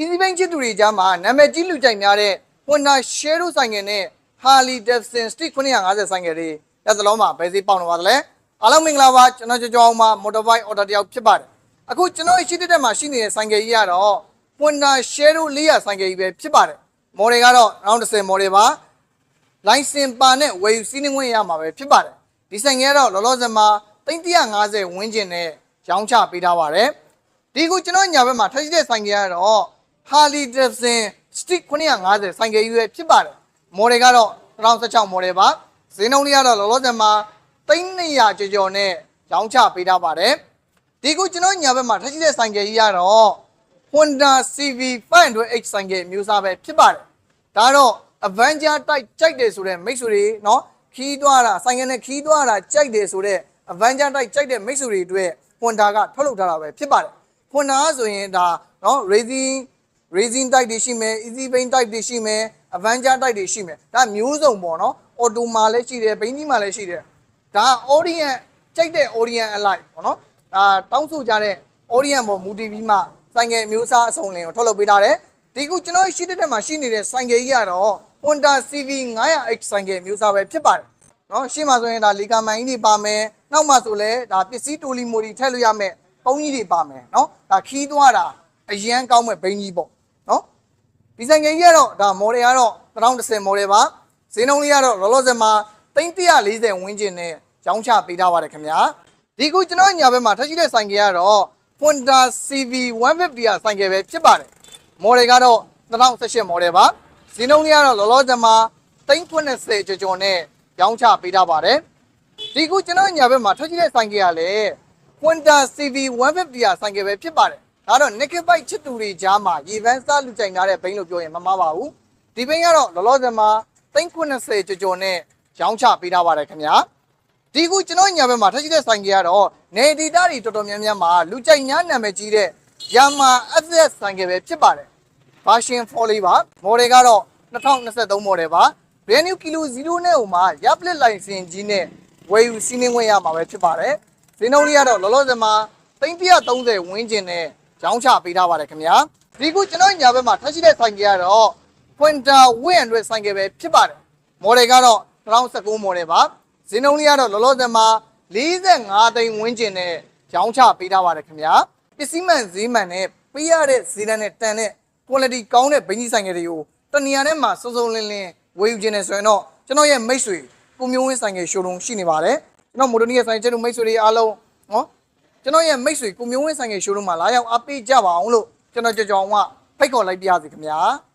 Easy Bank ချစ်သူတွေကြားမှာနာမည်ကြီးလူကြိုက်များတဲ့ Honda Share ဆိုင်ငယ်နဲ့ Harley Davidson Street 950ဆိုင်ငယ်တွေလက်သလုံးမှာဘယ်စီပေါက်နေပါသလဲအားလုံးမင်္ဂလာပါကျွန်တော်ကြောကြောအောင်မှာ Motorbike Order တယောက်ဖြစ်ပါတယ်အခုကျွန်တော်ရှိတဲ့တက်မှာရှိနေတဲ့ဆိုင်ငယ်ကြီးကတော့ Honda Share 400ဆိုင်ငယ်ကြီးပဲဖြစ်ပါတယ်မော်ဒယ်ကတော့90မော်ဒယ်ပါလိုင်စင်ပါနဲ့ဝယ်ယူစီးနှင်းဝင်ရမှာပဲဖြစ်ပါတယ်ဒီဆိုင်ငယ်ကတော့လောလောဆယ်မှာ350ဝန်းကျင်နဲ့ရောင်းချပေးထားပါတယ်ဒီခုကျွန်တော်ညာဘက်မှာထပ်ရှိတဲ့ဆိုင်ငယ်ကတော့ Harley Davidson Stick 950ဆိုင်ငယ်ကြီးပဲဖြစ်ပါတယ်မော်ဒယ်ကတော့2016မော်ဒယ်ပါဈေးနှုန်းလေးကတော့လောလောဆယ်မှာ300ကျော်ကျော်နဲ့ရောင်းချပေးထားပါတယ်ဒီခုကျွန်တော်ညာဘက်မှာထပ်ရှိတဲ့ဆိုင်ငယ်ကြီးကတော့ Honda CV 500H ဆိုင်ငယ်မျိုးစားပဲဖြစ်ပါတယ်ဒါကတော့ Avenger type ကြိုက်တယ်ဆိုတဲ့မိတ်ဆွေတွေเนาะခီးသွားတာဆိုင်ငယ်နဲ့ခီးသွားတာကြိုက်တယ်ဆိုတဲ့ Avenger type ကြိုက်တဲ့မိတ်ဆွေတွေအတွက် Honda ကထုတ်လုပ်ထားတာပဲဖြစ်ပါတယ် Honda ကဆိုရင်ဒါเนาะ racing raising type တွေရှိမယ် easy pain type တွေရှိမယ် avenger type တွေရှိမယ်ဒါမျိုးစုံပေါ့နော် auto မှာလည်းရှိတယ် pain ကြီးမှာလည်းရှိတယ်ဒါ audience ကြိုက်တဲ့ audience alike ပေါ့နော်ဒါတောင်းဆိုကြတဲ့ audience ပေါ်မူတည်ပြီးမှဆိုင်ငယ်မျိုးစားအစုံလင်ကိုထုတ်လုပ်ပေးထားတယ်ဒီခုကျွန်တော်ရှိတဲ့တက်မှာရှိနေတဲ့ဆိုင်ငယ်ကြီးကတော့ Honda CV 900H ဆိုင်ငယ်မျိုးစားပဲဖြစ်ပါတယ်နော်ရှေ့မှာဆိုရင်ဒါလီကာမိုင်ကြီးတွေပါမယ်နောက်မှာဆိုလဲဒါပစ္စည်းတိုလီမိုဒီထည့်လို့ရမယ်ပုံးကြီးတွေပါမယ်နော်ဒါခီးသွားတာအရန်ကောင်းမဲ့ဘိန်းကြီးပေါ့ နော်ဒီဆိုင်ငယ်ကြီးကတော့ဒါ model ကတော့1010 model ပါဈေးနှုန်းလေးကတော့လောလောဆယ်မှာ340ဝန်းကျင်နဲ့ရောင်းချပေးထားပါတယ်ခင်ဗျာဒီခုကျွန်တော်ညာဘက်မှာထားရှိတဲ့ဆိုင်ငယ်ကတော့ Honda CV 150ကဆိုင်ငယ်ပဲဖြစ်ပါတယ် model ကတော့2018 model ပါဈေးနှုန်းလေးကတော့လောလောဆယ်မှာ380ကျော်ကျော်နဲ့ရောင်းချပေးထားပါတယ်ဒီခုကျွန်တော်ညာဘက်မှာထားရှိတဲ့ဆိုင်ငယ်ကလည်း Honda CV 150ကဆိုင်ငယ်ပဲဖြစ်ပါတယ် ဒါတော့ Naked Bike ချစ်သူတွေကြားမှာရေပန်းစားလူကြိုက်ထားတဲ့ဘိန်းလို့ပြောရင်မမှားပါဘူးဒီဘိန်းကတော့လောလောဆယ်မှာ390ကျော်ကျော်နဲ့ရောင်းချပေးထားပါတယ်ခင်ဗျာဒီခုကျွန်တော်ညာဘက်မှာထပ်ရှိတဲ့ဆိုင်ကြီးကတော့နေဒီတာတွေတော်တော်များများမှာလူကြိုက်များနာမည်ကြီးတဲ့ Yamaha FZ ဆိုင်ကြီးပဲဖြစ်ပါတယ် version 4လေးပါမော်ဒယ်ကတော့2023မော်ဒယ်ပါ brand new kilo 0နဲ့ဟိုမှာရပ်ပလစ်လိုင်စင်ကြီးနဲ့ဝယ်ယူစီးနှင်းဝင်ရမှာပဲဖြစ်ပါတယ်ဈေးနှုန်းလေးကတော့လောလောဆယ်မှာ330ဝန်းကျင်နဲ့ ရောင်းချပေးထားပါတယ်ခင်ဗျာဒီခုကျွန်တော်ညာဘက်မှာထပ်ရှိတဲ့ဆိုင်ကြီးကတော့ Quinta 100ဆိုင်ကြီးပဲဖြစ်ပါတယ်မော်ဒယ်ကတော့2019မော်ဒယ်ပါဈေးနှုန်းလေးကတော့လောလောဆယ်မှာ45သိန်းဝန်းကျင်နဲ့ရောင်းချပေးထားပါတယ်ခင်ဗျာပစ္စည်းမှန်ဈေးမှန်နဲ့ပေးရတဲ့ဈေးတန်းနဲ့တန်တဲ့ quality ကောင်းတဲ့ဘိန်းကြီးဆိုင်ငယ်တွေကိုတနေရာထဲမှာစုံစုံလင်းလင်းဝယ်ယူခြင်းနဲ့ဆိုရင်တော့ကျွန်တော်ရဲ့မိတ်ဆွေကိုမျိုးဝင်းဆိုင်ငယ်ရှိုးလုံးရှိနေပါတယ်ကျွန်တော်မိုဒနီရဲ့ဆိုင်ကျတို့မိတ်ဆွေတွေအားလုံးနော် ကျွန်တော်ရဲ့မိတ်ဆွေကိုမျိုးဝင်းဆိုင်ငယ်ရှိုးလုံးမှာလာရောက်အားပေးကြပါအောင်လို့ကျွန်တော်ကြော်ကြောင်ကဖိတ်ခေါ်လိုက်ပါရစေခင်ဗျာ